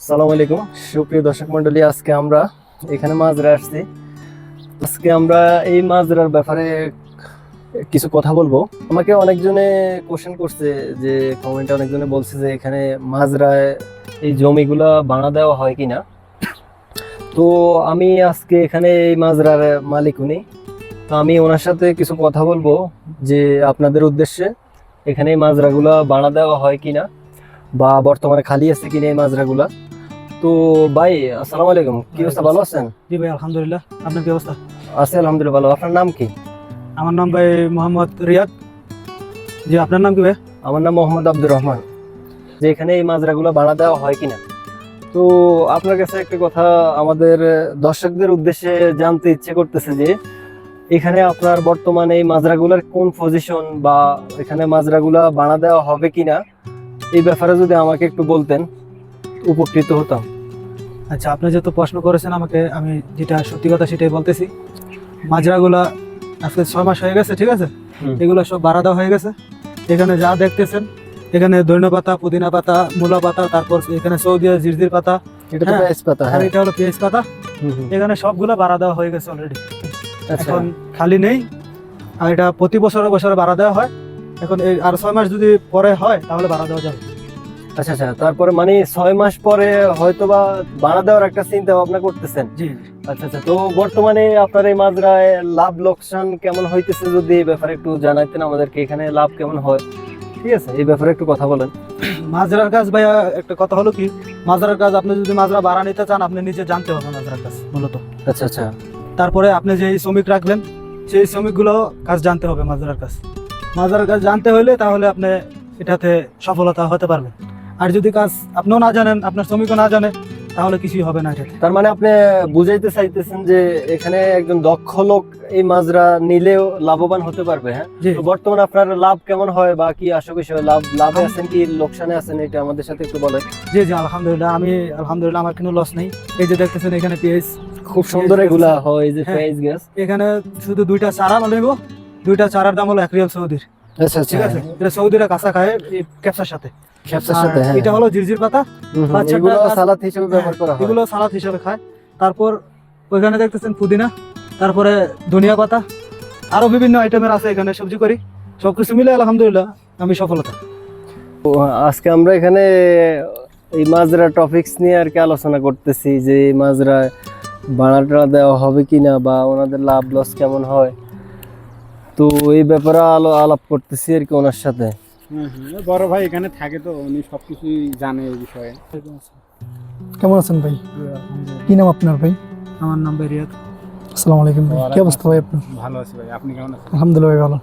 সালাম আলাইকুম। সুপ্রিয় দর্শক মন্ডলী আজকে আমরা এখানে মাজরা আসছি। আজকে আমরা এই মাজরার ব্যাপারে কিছু কথা বলব। আমাকে অনেকজনে কোশ্চেন করছে যে কমেন্টে অনেকজনে বলছে যে, এখানে মাজরায় এই জমিগুলা বানা দেওয়া হয় কিনা। তো আমি আজকে এখানে এই মাজরার মালিক উনি। তো আমি ওনার সাথে কিছু কথা বলব যে, আপনাদের উদ্দেশ্যে এখানে এই মাজরাগুলা বানা দেওয়া হয় কিনা। বা বর্তমানে খালি আছে কিনা এই মাজরাগুলা। তো ভাই আসসালামু আলাইকুম। কি অবস্থা? ভালো আছেন? জি ভাই আলহামদুলিল্লাহ। আপনার কি অবস্থা? আছি আলহামদুলিল্লাহ ভালো। আপনার নাম কি? আমার নাম ভাই মোহাম্মদ রিয়াদ। জি আপনার নাম কি ভাই? আমার নাম মোহাম্মদ আব্দুর রহমান। যে এখানে এই মাজরাগুলো বানা দেওয়া হয় কিনা? তো আপনার কাছে একটা কথা আমাদের দর্শকদের উদ্দেশ্যে জানতে ইচ্ছে করতেছে যে এখানে আপনার বর্তমানে এই মাজরাগুলোর কোন পজিশন বা এখানে মাজরাগুলা বানা দেওয়া হবে কিনা? এই ব্যাপারে যদি আমাকে একটু বলতেন উপকৃত হতাম। আচ্ছা আপনি যেহেতু প্রশ্ন করেছেন আমাকে আমি যেটা সত্যি কথা সেটাই বলতেছি। মাজরাগুলা আজকে ছয় মাস হয়ে গেছে ঠিক আছে। এগুলো সব বাড়া দেওয়া হয়ে গেছে। এখানে যা দেখতেছেন এখানে দৈন্য পাতা পুদিনা পাতা মূলা পাতা তারপর এখানে সৌদি জিরজির পাতা। এটা তো হ্যাঁ। পেঁয়াজ পাতা আর হ্যাঁ। এটা হলো পেঁয়াজ পাতা। এখানে সবগুলো বাড়া দেওয়া হয়ে গেছে অলরেডি আচ্ছা। এখন খালি নেই। আর এটা প্রতি বছরে বছরে বাড়া দেওয়া হয়। এখন এই আর ছয় মাস যদি পরে হয় তাহলে বাড়া দেওয়া যাবে। আচ্ছা আচ্ছা তারপরে মানে ছয় মাস পরে হয়তো বা বানা দেওয়ার একটা চিন্তা ভাবনা করতেছেন? জি। আচ্ছা আচ্ছা তো বর্তমানে আপনার এই মাজরায় লাভ লোকসান কেমন হইতেছে যদি এই ব্যাপারে একটু জানাইতেন আমাদেরকে এখানে লাভ কেমন হয়? ঠিক আছে এই ব্যাপারে একটু কথা বলেন। মাজরার কাজ ভাইয়া একটা কথা হলো কি? মাজরার কাজ আপনি যদি মাজরা বাড়া নিতে চান আপনি নিজে জানতে হবে মাজরার কাজ মূলত। আচ্ছা আচ্ছা। তারপরে আপনি যে শ্রমিক রাখবেন সেই শ্রমিকগুলো কাজ জানতে হবে মাজরার কাজ। মাজরার কাজ জানতে হলে তাহলে আপনি এটাতে সফলতা হতে পারবেন। আর যদি কাজ আপনিও না জানেন আপনার শ্রমিকও না জানে তাহলে কিছুই হবে না এটাতে। তার মানে আপনি বুঝাইতে চাইতেছেন যে এখানে একজন দক্ষ লোক এই মাজরা নিলেও লাভবান হতে পারবে হ্যাঁ? তো বর্তমানে আপনার লাভ কেমন হয় বা কি আশা লাভ লাভে আছেন কি লোকসানে আছেন এটা আমাদের সাথে একটু বলেন। জি জি আলহামদুলিল্লাহ আমি আলহামদুলিল্লাহ আমার কোনো লস নেই। এই যে দেখতেছেন এখানে পেঁয়াজ খুব সুন্দর এগুলা হয় এই যে হ্যাঁ। পেঁয়াজ গ্যাস এখানে শুধু দুইটা চারা নেব দুইটা চারার দাম হলো এক রিয়াল সৌদির। আচ্ছা। ঠিক আছে? এটা সৌদিরা কাঁচা খায় এই ক্যাপসার সাথে। খেপসার সাথে হ্যাঁ। এটা হলো জিরজির পাতা বাচ্চাটা সালাদ হিসেবে ব্যবহার করা হয়। এগুলো সালাদ হিসেবে খায়। তারপর ওইখানে দেখতেছেন পুদিনা তারপরে ধনিয়া পাতা আরও বিভিন্ন আইটেমের আছে এখানে সবজি করি। সবকিছু মিলে আলহামদুলিল্লাহ আমি সফলতা। তো আজকে আমরা এখানে এই মাজরা টপিকস নিয়ে আর কি আলোচনা করতেছি যে এই মাজরা ভাড়াটা দেওয়া হবে কিনা বা ওনাদের লাভ লস কেমন হয়। তো এই ব্যাপারে আলো আলাপ করতেছি আর কি ওনার সাথে। বড় ভাই এখানে থাকে তো উনি সবকিছুই জানে এই বিষয়ে। কেমন আছেন ভাই? কি নাম আপনার ভাই? আমার নাম ভাই রিয়াদ। আসসালামু আলাইকুম ভাই। কি অবস্থা ভাই আপনার? ভালো আছি ভাই আপনি কেমন আছেন? আলহামদুলিল্লাহ ভাই ভালো।